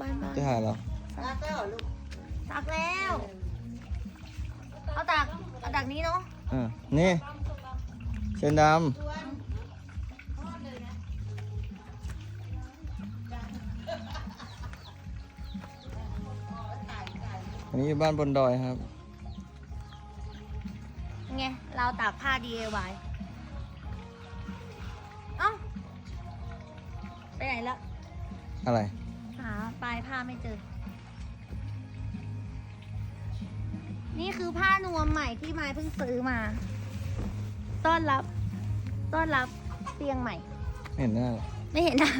บ้านบ้านจะหายเหรอตักแล้ว เอาตักเอาตักนี้เนาะอ่านี่เชิญดำอันนี้บ้านบนดอยครับไงเราตากผ้า DIY เอ้าไปไหนละอะไร หาปลายผ้าไม่เจอ นี่คือผ้านวมใหม่ที่ไม้เพิ่งซื้อมา ต้อนรับ ต้อนรับเตียงใหม่ ไม่เห็นหน้าหรอไม่เห็นนะ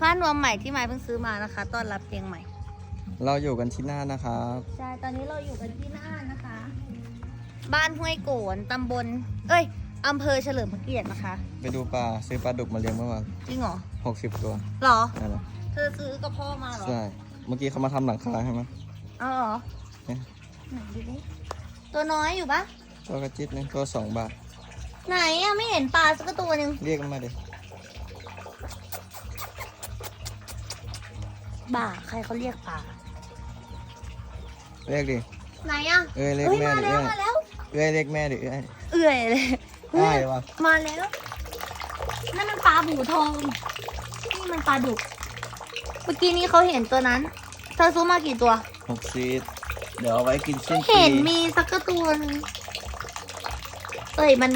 ผ้านวมใหม่ที่ไม้เพิ่งซื้อมานะคะ ต้อนรับเตียงใหม่ เราอยู่กันที่หน้านะครับ ใช่ ตอนนี้เราอยู่กันที่น่านนะคะ บ้านห้วยโกนตำบล เอ้ยอำเภอเฉลิมพระเกียรตินะคะ ไปดูปลาซื้อปลาดุกมาเลี้ยงเมื่อวานจริงเหรอ หกสิบตัวหรอ นั่นแหละ เธอซื้อกับพ่อมาเหรอ ใช่ เมื่อกี้เขามาทำหลังคาใช่ไหมเอาเหรอเนี่ยไหนดูดิตัวน้อยอยู่ปะตัวกระจิตเนี่ยตัวสองบาท ไหนอะไม่เห็นปลาสักตัวหนึ่งเรียกมันมาดิบ่าใครเขาเรียกปลาเรียกดิ ไหนอะเอ้ยเรียกเอ้ยแม่มาดิแล้วเอ้ยมาแล้ว เอ้ยเรียกแม่ดิเอ้ยเอื่อยเลยได้วะมาแล้วนั่นมันปลาบูทองนี่มันปลาดุก เมื่อกี้นี้เขาเห็นตัวนั้น เธอซื้อมากี่ตัว หกซีดเดี๋ยวเอาไว้กินสิ้นปีเห็นมีสักกระตัวหนึงเอ้ยมัน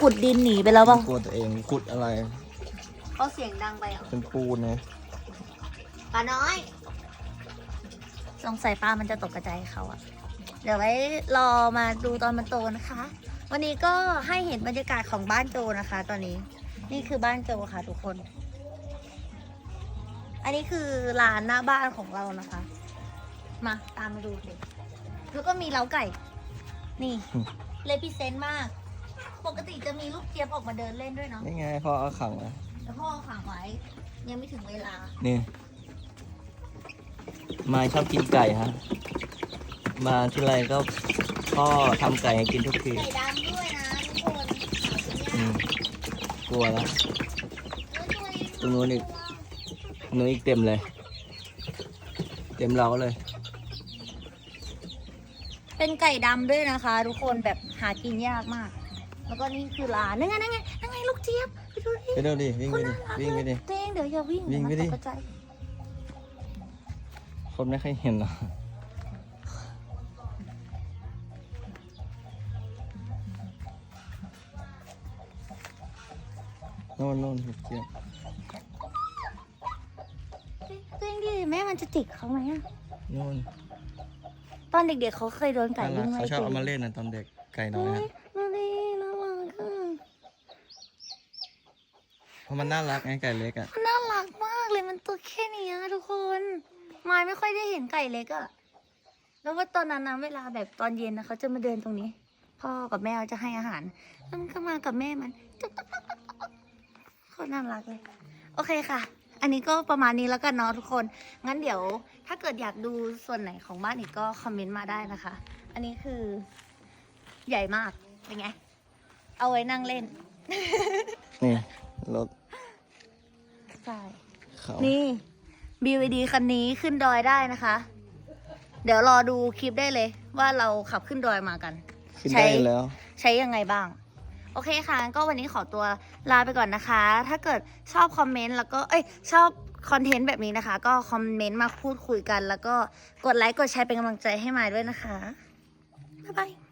ขุดดินหนีไปแล้วเปล่า กลัวตัวเองขุดอะไร เขาเสียงดังไปอะเป็นปูนนะปลาน้อย สงสัยปลามันจะตกกระจายเขาอะเดี๋ยวไว้รอมาดูตอนมันโตนะคะ วันนี้ก็ให้เห็นบรรยากาศของบ้านโจนะคะ ตอนนี้ นี่คือบ้านโจค่ะทุกคน อันนี้คือลานหน้าบ้านของเรานะคะ มาตามมาดูเลยแล้วก็มีเล้าไก่ นี่ เลพิเซนต์มาก ปกติจะมีลูกเจี๊ยบออกมาเดินเล่นด้วยเนาะนี่ไงพ่อเอาขังนะแต่พ่อเอาขังไว้ ยังไม่ถึงเวลา นี่ มายชอบกินไก่ฮะ มาที่ไรก็พ่อทำไก่ให้กินทุกทีไก่ดำด้วยนะทุกคนอืมกลัวแล้วตรงนู้นอีก หนูอีกเต็มเลย เต็มเราเลย เป็นไก่ดำด้วยนะคะ ทุกคนแบบหากินยากมาก แล้วก็นี่คือร้านนั่นไงนั่นไงนั่นไงลูกเจี๊ยบไปดูดิไปดูดิวิ่งคไปนดิน่ารักวิ่งไปเลดิ ยเต้งเดี๋ยวอย่าวิ่งวิ่งไปดิ เยวมันตกใจคนไม่เคยเห็นหรอกโน่นโน่นเห็ดเจี๊ยบ เต้งดิ แม่มันจะจิกเขาไหมอะโน่นตอนเด็กๆเขาเคยโดนไก่น่ารัวิ่กงไล่เขาชอบตีเอามาเล่นนะตอนเด็กไก่น้อยเฮ้ฮะยดูดิน่ารักอะเพราะมันน่ารักไงไก่เล็กอะมันน่ารักมากเลยมันตัวแค่เนี้ยทุกคนมายไม่ค่อยได้เห็นไก่เล็กอะแล้วว่าตอนนั้นนะเวลาแบบตอนเย็นนะเขาจะมาเดินตรงนี้ พ่อกับแม่จะให้อาหารแล้วมันก็มากับแม่มันโคตรน่ารักเลย โอเคค่ะ อันนี้ก็ประมาณนี้แล้วกันเนาะทุกคน งั้นเดี๋ยวถ้าเกิดอยากดูส่วนไหนของบ้านอีกก็คอมเมนต์มาได้นะคะ อันนี้คือใหญ่มาก เป็นไง เอาไว้นั่งเล่น นี่รถใช่เขานี่ BVD คันนี้ขึ้นดอยได้นะคะ เดี๋ยวรอดูคลิปได้เลย ว่าเราขับขึ้นดอยมากัน ขึ้นได้อยู่แล้ว ใช้ยังไงบ้าง โอเคค่ะก็วันนี้ขอตัวลาไปก่อนนะคะ ถ้าเกิดชอบคอมเมนต์แล้วก็เอ้ยชอบคอนเทนต์แบบนี้นะคะ ก็คอมเมนต์มาพูดคุยกัน แล้วก็กดไลค์กดแชร์เป็นกำลังใจให้มายด้วยนะคะบ๊ายบาย